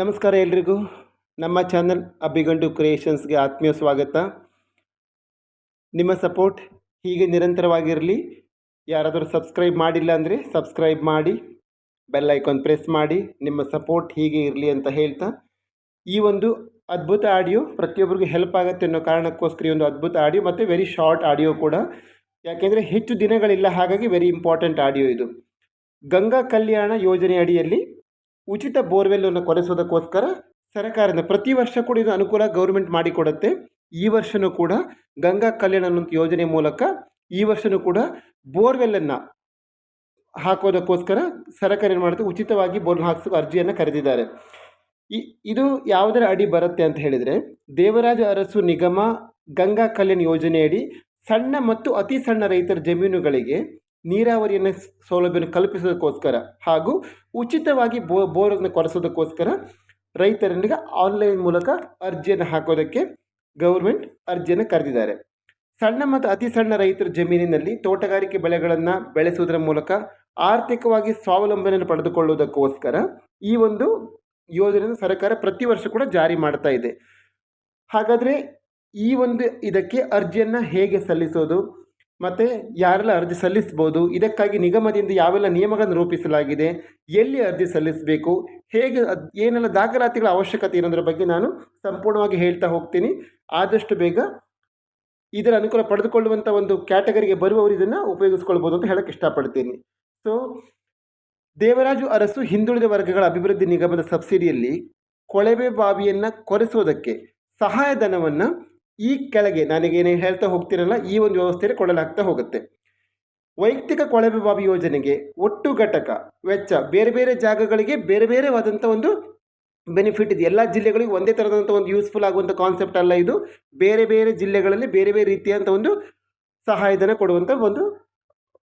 ನಮಸ್ಕಾರ ಎಲ್ರಿಗೂ. ನಮ್ಮ ಚಾನಲ್ ಅಭಿಗಂಡು ಕ್ರಿಯೇಷನ್ಸ್ಗೆ ಆತ್ಮೀಯ ಸ್ವಾಗತ. ನಿಮ್ಮ ಸಪೋರ್ಟ್ ಹೀಗೆ ನಿರಂತರವಾಗಿರಲಿ. ಯಾರಾದರೂ ಸಬ್ಸ್ಕ್ರೈಬ್ ಮಾಡಿಲ್ಲ ಅಂದರೆ ಸಬ್ಸ್ಕ್ರೈಬ್ ಮಾಡಿ. ಬೆಲ್ ಐಕಾನ್ ಪ್ರೆಸ್ ಮಾಡಿ. ನಿಮ್ಮ ಸಪೋರ್ಟ್ ಹೀಗೆ ಇರಲಿ ಅಂತ ಹೇಳ್ತಾ. ಈ ಒಂದು ಅದ್ಭುತ ಆಡಿಯೋ ಪ್ರತಿಯೊಬ್ಬರಿಗೂ ಹೆಲ್ಪ್ ಆಗುತ್ತೆ ಅನ್ನೋ ಕಾರಣಕ್ಕೋಸ್ಕರ ಈ ಒಂದು ಅದ್ಭುತ ಆಡಿಯೋ ಮತ್ತು ವೆರಿ ಶಾರ್ಟ್ ಆಡಿಯೋ ಕೂಡ. ಯಾಕೆಂದರೆ ಹೆಚ್ಚು ದಿನಗಳಿಲ್ಲ ಹಾಗಾಗಿ ವೆರಿ ಇಂಪಾರ್ಟೆಂಟ್ ಆಡಿಯೋ ಇದು. ಗಂಗಾ ಕಲ್ಯಾಣ ಯೋಜನೆ ಅಡಿಯಲ್ಲಿ ಉಚಿತ ಬೋರ್ವೆಲ್ಲನ್ನು ಕೊರೆಸೋದಕ್ಕೋಸ್ಕರ ಸರ್ಕಾರದ ಪ್ರತಿ ವರ್ಷ ಕೂಡ ಇದು ಅನುಕೂಲ ಗೌರ್ಮೆಂಟ್ ಮಾಡಿಕೊಡುತ್ತೆ. ಈ ವರ್ಷವೂ ಕೂಡ ಗಂಗಾ ಕಲ್ಯಾಣ ಅನ್ನೋ ಯೋಜನೆ ಮೂಲಕ ಈ ವರ್ಷವೂ ಕೂಡ ಬೋರ್ವೆಲ್ಲನ್ನು ಹಾಕೋದಕ್ಕೋಸ್ಕರ ಸರ್ಕಾರ ಏನು ಮಾಡುತ್ತೆ? ಉಚಿತವಾಗಿ ಬೋರ್ವೆಲ್ ಹಾಕಿಸೋ ಅರ್ಜಿಯನ್ನು ಕರೆದಿದ್ದಾರೆ. ಇದು ಯಾವುದರ ಅಡಿ ಬರುತ್ತೆ ಅಂತ ಹೇಳಿದರೆ ದೇವರಾಜ ಅರಸು ನಿಗಮ ಗಂಗಾ ಕಲ್ಯಾಣ ಯೋಜನೆಯಡಿ ಸಣ್ಣ ಮತ್ತು ಅತಿ ಸಣ್ಣ ರೈತರ ಜಮೀನುಗಳಿಗೆ ನೀರಾವರಿಯನ್ನು ಸೌಲಭ್ಯವನ್ನು ಕಲ್ಪಿಸೋದಕ್ಕೋಸ್ಕರ ಹಾಗೂ ಉಚಿತವಾಗಿ ಬೋ, ಬೋರನ್ನು ಕೊರೆಸೋದಕ್ಕೋಸ್ಕರ ರೈತರೊಂದಿಗೆ ಆನ್ಲೈನ್ ಮೂಲಕ ಅರ್ಜಿಯನ್ನು ಹಾಕೋದಕ್ಕೆ ಗೌರ್ಮೆಂಟ್ ಅರ್ಜಿಯನ್ನು ಕರೆದಿದ್ದಾರೆ. ಸಣ್ಣ ಮತ್ತು ಅತಿ ಸಣ್ಣ ರೈತರ ಜಮೀನಿನಲ್ಲಿ ತೋಟಗಾರಿಕೆ ಬೆಳೆಗಳನ್ನು ಬೆಳೆಸುವುದರ ಮೂಲಕ ಆರ್ಥಿಕವಾಗಿ ಸ್ವಾವಲಂಬನೆಯನ್ನು ಪಡೆದುಕೊಳ್ಳುವುದಕ್ಕೋಸ್ಕರ ಈ ಒಂದು ಯೋಜನೆಯನ್ನು ಸರ್ಕಾರ ಪ್ರತಿ ವರ್ಷ ಕೂಡ ಜಾರಿ ಮಾಡ್ತಾ ಇದೆ. ಹಾಗಾದರೆ ಈ ಒಂದು ಇದಕ್ಕೆ ಅರ್ಜಿಯನ್ನು ಹೇಗೆ ಸಲ್ಲಿಸೋದು? ಮತ್ತು ಯಾರೆಲ್ಲ ಅರ್ಜಿ ಸಲ್ಲಿಸ್ಬೋದು ಇದಕ್ಕಾಗಿ ನಿಗಮದಿಂದ ಯಾವೆಲ್ಲ ನಿಯಮಗಳನ್ನು ರೂಪಿಸಲಾಗಿದೆ, ಎಲ್ಲಿ ಅರ್ಜಿ ಸಲ್ಲಿಸಬೇಕು, ಹೇಗೆ ಏನೆಲ್ಲ ದಾಖಲಾತಿಗಳ ಅವಶ್ಯಕತೆ ಇರೋದ್ರ ಬಗ್ಗೆ ನಾನು ಸಂಪೂರ್ಣವಾಗಿ ಹೇಳ್ತಾ ಹೋಗ್ತೀನಿ. ಆದಷ್ಟು ಬೇಗ ಇದರ ಅನುಕೂಲ ಪಡೆದುಕೊಳ್ಳುವಂಥ ಒಂದು ಕ್ಯಾಟಗರಿಗೆ ಬರುವವರು ಇದನ್ನು ಉಪಯೋಗಿಸ್ಕೊಳ್ಬೋದು ಅಂತ ಹೇಳಕ್ಕೆ ಇಷ್ಟಪಡ್ತೀನಿ. ಸೊ ದೇವರಾಜು ಅರಸು ಹಿಂದುಳಿದ ವರ್ಗಗಳ ಅಭಿವೃದ್ಧಿ ನಿಗಮದ ಸಬ್ಸಿಡಿಯಲ್ಲಿ ಕೊಳವೆ ಬಾವಿಯನ್ನು ಕೊರೆಸೋದಕ್ಕೆ ಸಹಾಯಧನವನ್ನು ಈ ಕೆಳಗೆ ನನಗೇನು ಹೇಳ್ತಾ ಹೋಗ್ತಿರಲ್ಲ, ಈ ಒಂದು ವ್ಯವಸ್ಥೆಯಲ್ಲಿ ಕೊಡಲಾಗ್ತಾ ಹೋಗುತ್ತೆ. ವೈಯಕ್ತಿಕ ಕೊಳವೆ ಬಾವಿ ಯೋಜನೆಗೆ ಒಟ್ಟು ಘಟಕ, ವೆಚ್ಚ, ಬೇರೆ ಬೇರೆ ಜಾಗಗಳಿಗೆ ಬೇರೆ ಬೇರೆವಾದಂಥ ಒಂದು ಬೆನಿಫಿಟ್ ಇದೆ. ಎಲ್ಲ ಜಿಲ್ಲೆಗಳಿಗೂ ಒಂದೇ ಥರದಂಥ ಒಂದು ಯೂಸ್ಫುಲ್ ಆಗುವಂಥ ಕಾನ್ಸೆಪ್ಟ್ ಅಲ್ಲ ಇದು. ಬೇರೆ ಬೇರೆ ಜಿಲ್ಲೆಗಳಲ್ಲಿ ಬೇರೆ ಬೇರೆ ರೀತಿಯಂಥ ಒಂದು ಸಹಾಯಧನ ಕೊಡುವಂಥ ಒಂದು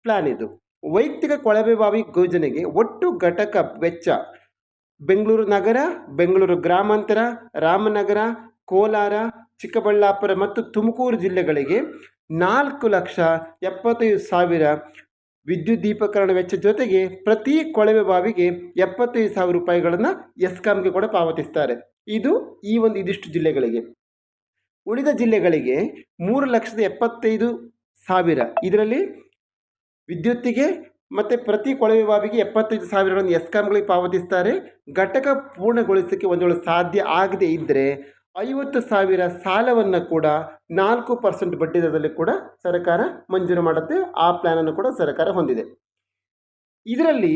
ಪ್ಲ್ಯಾನ್ ಇದು. ವೈಯಕ್ತಿಕ ಕೊಳವೆ ಬಾವಿ ಯೋಜನೆಗೆ ಒಟ್ಟು ಘಟಕ, ವೆಚ್ಚ ಬೆಂಗಳೂರು ನಗರ, ಬೆಂಗಳೂರು ಗ್ರಾಮಾಂತರ, ರಾಮನಗರ, ಕೋಲಾರ ಚಿಕ್ಕಬಳ್ಳಾಪುರ ಮತ್ತು ತುಮಕೂರು ಜಿಲ್ಲೆಗಳಿಗೆ ನಾಲ್ಕು ಲಕ್ಷ ಎಪ್ಪತ್ತೈದು ಸಾವಿರ ವಿದ್ಯುತ್ ದೀಪಕರಣ ವೆಚ್ಚ ಜೊತೆಗೆ ಪ್ರತಿ ಕೊಳವೆ ಬಾವಿಗೆ ಎಪ್ಪತ್ತೈದು ಸಾವಿರ ರೂಪಾಯಿಗಳನ್ನು ಎಸ್ಕಾಮ್ಗೆ ಕೂಡ ಪಾವತಿಸ್ತಾರೆ. ಇದು ಈ ಒಂದು ಇದಿಷ್ಟು ಜಿಲ್ಲೆಗಳಿಗೆ. ಉಳಿದ ಜಿಲ್ಲೆಗಳಿಗೆ ಮೂರು ಲಕ್ಷದ ಎಪ್ಪತ್ತೈದು ಸಾವಿರ. ಇದರಲ್ಲಿ ವಿದ್ಯುತ್ತಿಗೆ ಮತ್ತು ಪ್ರತಿ ಕೊಳವೆ ಬಾವಿಗೆ ಎಪ್ಪತ್ತೈದು ಸಾವಿರಗಳನ್ನು ಎಸ್ಕಾಮ್ಗಳಿಗೆ ಪಾವತಿಸ್ತಾರೆ. ಘಟಕ ಪೂರ್ಣಗೊಳಿಸೋಕ್ಕೆ ಒಂದು ಸಾಧ್ಯ ಆಗದೇ ಇದ್ದರೆ ಐವತ್ತು ಸಾವಿರ ಸಾಲವನ್ನು ಕೂಡ ನಾಲ್ಕು ಪರ್ಸೆಂಟ್ ಬಡ್ಡಿ ದರದಲ್ಲಿ ಕೂಡ ಸರ್ಕಾರ ಮಂಜೂರು ಮಾಡುತ್ತೆ. ಆ ಪ್ಲ್ಯಾನನ್ನು ಕೂಡ ಸರ್ಕಾರ ಹೊಂದಿದೆ. ಇದರಲ್ಲಿ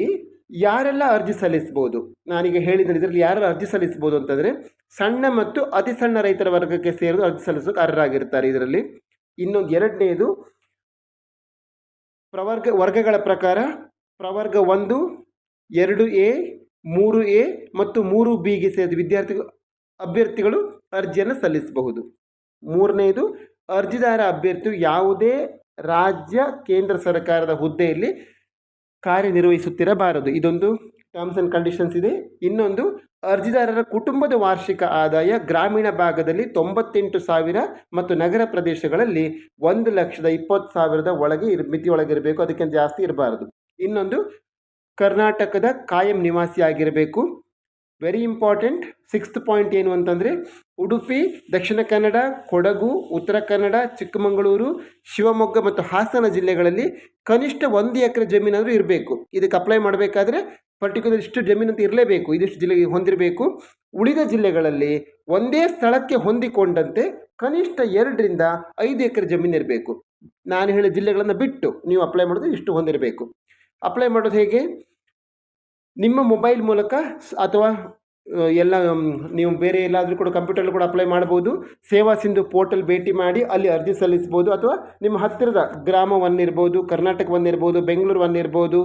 ಯಾರೆಲ್ಲ ಅರ್ಜಿ ಸಲ್ಲಿಸ್ಬೋದು? ನಾನೀಗ ಹೇಳಿದ ಇದರಲ್ಲಿ ಯಾರೆಲ್ಲ ಅರ್ಜಿ ಸಲ್ಲಿಸ್ಬೋದು ಅಂತಂದರೆ ಸಣ್ಣ ಮತ್ತು ಅತಿ ಸಣ್ಣ ರೈತರ ವರ್ಗಕ್ಕೆ ಸೇರಿದು ಅರ್ಜಿ ಸಲ್ಲಿಸೋಕೆ ಅರ್ಹರಾಗಿರ್ತಾರೆ ಇದರಲ್ಲಿ. ಇನ್ನೊಂದು ಎರಡನೇದು ಪ್ರವರ್ಗ, ವರ್ಗಗಳ ಪ್ರಕಾರ ಪ್ರವರ್ಗ ಒಂದು, ಎರಡು ಎ, ಮೂರು ಎ ಮತ್ತು ಮೂರು ಬಿಗೆ ಸೇರಿದ ವಿದ್ಯಾರ್ಥಿ ಅಭ್ಯರ್ಥಿಗಳು ಅರ್ಜಿಯನ್ನು ಸಲ್ಲಿಸಬಹುದು. ಮೂರನೆಯದು ಅರ್ಜಿದಾರ ಅಭ್ಯರ್ಥಿಯು ಯಾವುದೇ ರಾಜ್ಯ, ಕೇಂದ್ರ ಸರ್ಕಾರದ ಹುದ್ದೆಯಲ್ಲಿ ಕಾರ್ಯನಿರ್ವಹಿಸುತ್ತಿರಬಾರದು. ಇದೊಂದು ಟರ್ಮ್ಸ್ ಆ್ಯಂಡ್ ಕಂಡೀಷನ್ಸ್ ಇದೆ. ಇನ್ನೊಂದು, ಅರ್ಜಿದಾರರ ಕುಟುಂಬದ ವಾರ್ಷಿಕ ಆದಾಯ ಗ್ರಾಮೀಣ ಭಾಗದಲ್ಲಿ ತೊಂಬತ್ತೆಂಟು ಸಾವಿರ ಮತ್ತು ನಗರ ಪ್ರದೇಶಗಳಲ್ಲಿ ಒಂದು ಲಕ್ಷದ ಇಪ್ಪತ್ತು ಸಾವಿರದ ಒಳಗೆ ಇರ್ ಮಿತಿಯೊಳಗಿರಬೇಕು ಅದಕ್ಕಿಂತ ಜಾಸ್ತಿ ಇರಬಾರದು. ಇನ್ನೊಂದು, ಕರ್ನಾಟಕದ ಕಾಯಂ ನಿವಾಸಿ ಆಗಿರಬೇಕು. ವೆರಿ ಇಂಪಾರ್ಟೆಂಟ್ ಸಿಕ್ಸ್ತ್ ಪಾಯಿಂಟ್ ಏನು ಅಂತಂದರೆ, ಉಡುಪಿ, ದಕ್ಷಿಣ ಕನ್ನಡ, ಕೊಡಗು, ಉತ್ತರ ಕನ್ನಡ, ಚಿಕ್ಕಮಗಳೂರು, ಶಿವಮೊಗ್ಗ ಮತ್ತು ಹಾಸನ ಜಿಲ್ಲೆಗಳಲ್ಲಿ ಕನಿಷ್ಠ ಒಂದು ಎಕರೆ ಜಮೀನಾದರೂ ಇರಬೇಕು. ಇದಕ್ಕೆ ಅಪ್ಲೈ ಮಾಡಬೇಕಾದ್ರೆ ಪರ್ಟಿಕ್ಯುಲರ್ ಇಷ್ಟು ಜಮೀನು ಅಂತ ಇರಲೇಬೇಕು, ಇದಿಷ್ಟು ಜಿಲ್ಲೆಗೆ ಹೊಂದಿರಬೇಕು. ಉಳಿದ ಜಿಲ್ಲೆಗಳಲ್ಲಿ ಒಂದೇ ಸ್ಥಳಕ್ಕೆ ಹೊಂದಿಕೊಂಡಂತೆ ಕನಿಷ್ಠ ಎರಡರಿಂದ ಐದು ಎಕರೆ ಜಮೀನು ಇರಬೇಕು. ನಾನು ಹೇಳಿದ ಜಿಲ್ಲೆಗಳನ್ನು ಬಿಟ್ಟು ನೀವು ಅಪ್ಲೈ ಮಾಡೋದು ಇಷ್ಟು ಹೊಂದಿರಬೇಕು. ಅಪ್ಲೈ ಮಾಡೋದು ಹೇಗೆ? ನಿಮ್ಮ ಮೊಬೈಲ್ ಮೂಲಕ ಅಥವಾ ಎಲ್ಲ ನೀವು ಬೇರೆ ಎಲ್ಲಾದರೂ ಕೂಡ ಕಂಪ್ಯೂಟರ್ಲು ಕೂಡ ಅಪ್ಲೈ ಮಾಡ್ಬೋದು ಸೇವಾ ಸಿಂಧು ಪೋರ್ಟಲ್ ಭೇಟಿ ಮಾಡಿ ಅಲ್ಲಿ ಅರ್ಜಿ ಸಲ್ಲಿಸ್ಬೋದು ಅಥವಾ ನಿಮ್ಮ ಹತ್ತಿರದ ಗ್ರಾಮ ಒನ್ ಇರ್ಬೋದು ಕರ್ನಾಟಕ ಒನ್ ಇರ್ಬೋದು ಬೆಂಗಳೂರು ಒನ್ ಇರ್ಬೋದು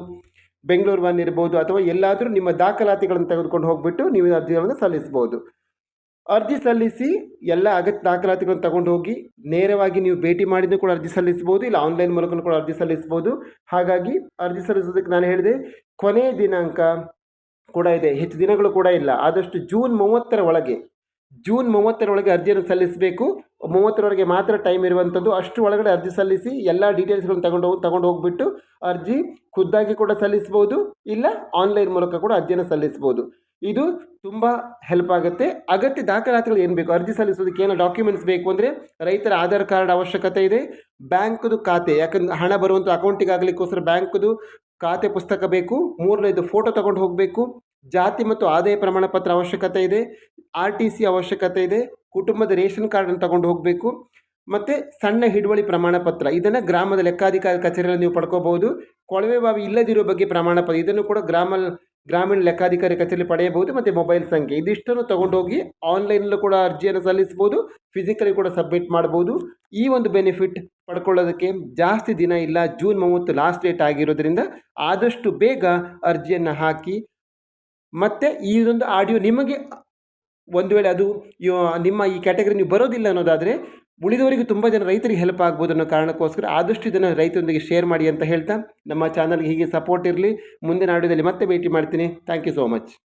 ಬೆಂಗಳೂರು ಒನ್ ಇರ್ಬೋದು ಅಥವಾ ಎಲ್ಲಾದರೂ ನಿಮ್ಮ ದಾಖಲಾತಿಗಳನ್ನು ತೆಗೆದುಕೊಂಡು ಹೋಗಿಬಿಟ್ಟು ನೀವು ಅರ್ಜಿಗಳನ್ನು ಸಲ್ಲಿಸ್ಬೋದು ಅರ್ಜಿ ಸಲ್ಲಿಸಿ ಎಲ್ಲ ಅಗತ್ಯ ದಾಖಲಾತಿಗಳನ್ನು ತಗೊಂಡು ಹೋಗಿ ನೇರವಾಗಿ ನೀವು ಭೇಟಿ ಮಾಡಿದ್ದು ಕೂಡ ಅರ್ಜಿ ಸಲ್ಲಿಸಬಹುದು, ಇಲ್ಲ ಆನ್ಲೈನ್ ಮೂಲಕ ಕೂಡ ಅರ್ಜಿ ಸಲ್ಲಿಸ್ಬೋದು ಹಾಗಾಗಿ ಅರ್ಜಿ ಸಲ್ಲಿಸೋದಕ್ಕೆ ನಾನು ಹೇಳಿದೆ ಕೊನೆಯ ದಿನಾಂಕ ಕೂಡ ಇದೆ, ಹೆಚ್ಚು ದಿನಗಳು ಕೂಡ ಇಲ್ಲ. ಆದಷ್ಟು ಜೂನ್ ಮೂವತ್ತರ ಒಳಗೆ ಜೂನ್ ಮೂವತ್ತರ ಒಳಗೆ ಅರ್ಜಿಯನ್ನು ಸಲ್ಲಿಸಬೇಕು. ಮೂವತ್ತರವರೆಗೆ ಮಾತ್ರ ಟೈಮ್ ಇರುವಂಥದ್ದು ಅಷ್ಟು ಒಳಗಡೆ ಅರ್ಜಿ ಸಲ್ಲಿಸಿ ಎಲ್ಲ ಡೀಟೇಲ್ಸ್ಗಳನ್ನು ತಗೊಂಡು ಹೋಗಿ, ತಗೊಂಡು ಹೋಗ್ಬಿಟ್ಟು ಅರ್ಜಿ ಖುದ್ದಾಗಿ ಕೂಡ ಸಲ್ಲಿಸ್ಬೋದು ಇಲ್ಲ ಆನ್ಲೈನ್ ಮೂಲಕ ಕೂಡ ಅರ್ಜಿಯನ್ನು ಸಲ್ಲಿಸ್ಬೋದು ಇದು ತುಂಬ ಹೆಲ್ಪ್ ಆಗುತ್ತೆ. ಅಗತ್ಯ ದಾಖಲಾತಿಗಳು ಏನು ಬೇಕು? ಅರ್ಜಿ ಸಲ್ಲಿಸೋದಕ್ಕೆ ಏನು ಡಾಕ್ಯುಮೆಂಟ್ಸ್ ಬೇಕು ಅಂದರೆ ರೈತರ ಆಧಾರ್ ಕಾರ್ಡ್ ಅವಶ್ಯಕತೆ ಇದೆ. ಬ್ಯಾಂಕ್ದು ಖಾತೆ, ಯಾಕಂದ್ರೆ ಹಣ ಬರುವಂಥ ಅಕೌಂಟಿಗೆ ಆಗಲಿಕ್ಕೋಸ್ಕರ ಬ್ಯಾಂಕ್ದು ಖಾತೆ ಪುಸ್ತಕ ಬೇಕು. ಮೂರನೇದು ಫೋಟೋ ತಗೊಂಡು ಹೋಗಬೇಕು. ಜಾತಿ ಮತ್ತು ಆದಾಯ ಪ್ರಮಾಣ ಪತ್ರ ಅವಶ್ಯಕತೆ ಇದೆ. ಆರ್ ಟಿ ಸಿ ಅವಶ್ಯಕತೆ ಇದೆ. ಕುಟುಂಬದ ರೇಷನ್ ಕಾರ್ಡನ್ನು ತಗೊಂಡು ಹೋಗಬೇಕು. ಮತ್ತು ಸಣ್ಣ ಹಿಡುವಳಿ ಪ್ರಮಾಣ ಪತ್ರ. ಇದನ್ನು ಗ್ರಾಮದ ಲೆಕ್ಕಾಧಿಕಾರಿ ಕಚೇರಿಯಲ್ಲಿ ನೀವು ಪಡ್ಕೋಬಹುದು. ಕೊಳವೆ ಬಾವಿ ಇಲ್ಲದಿರೋ ಬಗ್ಗೆ ಪ್ರಮಾಣ ಪತ್ರ. ಇದನ್ನು ಕೂಡ ಗ್ರಾಮ ಗ್ರಾಮೀಣ ಲೆಕ್ಕಾಧಿಕಾರಿ ಕಚೇರಿ ಪಡೆಯಬಹುದು, ಮತ್ತು ಮೊಬೈಲ್ ಸಂಖ್ಯೆ. ಇದಿಷ್ಟನ್ನು ತಗೊಂಡೋಗಿ ಆನ್ಲೈನಲ್ಲೂ ಕೂಡ ಅರ್ಜಿಯನ್ನು ಸಲ್ಲಿಸ್ಬೋದು ಫಿಸಿಕಲಿ ಕೂಡ ಸಬ್ಮಿಟ್ ಮಾಡ್ಬೋದು ಈ ಒಂದು ಬೆನಿಫಿಟ್ ಪಡ್ಕೊಳ್ಳೋದಕ್ಕೆ ಜಾಸ್ತಿ ದಿನ ಇಲ್ಲ, ಜೂನ್ ಮೂವತ್ತು ಲಾಸ್ಟ್ ಡೇಟ್ ಆಗಿರೋದ್ರಿಂದ ಆದಷ್ಟು ಬೇಗ ಅರ್ಜಿಯನ್ನು ಹಾಕಿ, ಮತ್ತು ಈ ಒಂದು ಆಡಿಯೋ ನಿಮಗೆ ಒಂದು ವೇಳೆ ಅದು ನಿಮ್ಮ ಈ ಕ್ಯಾಟಗರಿ ನೀವು ಬರೋದಿಲ್ಲ ಅನ್ನೋದಾದರೆ ಉಳಿದವರಿಗೆ ತುಂಬ ಜನ ರೈತರಿಗೆ ಹೆಲ್ಪ್ ಆಗ್ಬೋದು ಅನ್ನೋ ಕಾರಣಕ್ಕೋಸ್ಕರ ಆದಷ್ಟು ಇದನ್ನು ರೈತರೊಂದಿಗೆ ಶೇರ್ ಮಾಡಿ ಅಂತ ಹೇಳ್ತಾ ನಮ್ಮ ಚಾನಲ್ಗೆ ಹೀಗೆ ಸಪೋರ್ಟ್ ಇರಲಿ. ಮುಂದಿನ ಆಡಿಯೋದಲ್ಲಿ ಮತ್ತೆ ಭೇಟಿ ಮಾಡ್ತೀನಿ. Thank you so much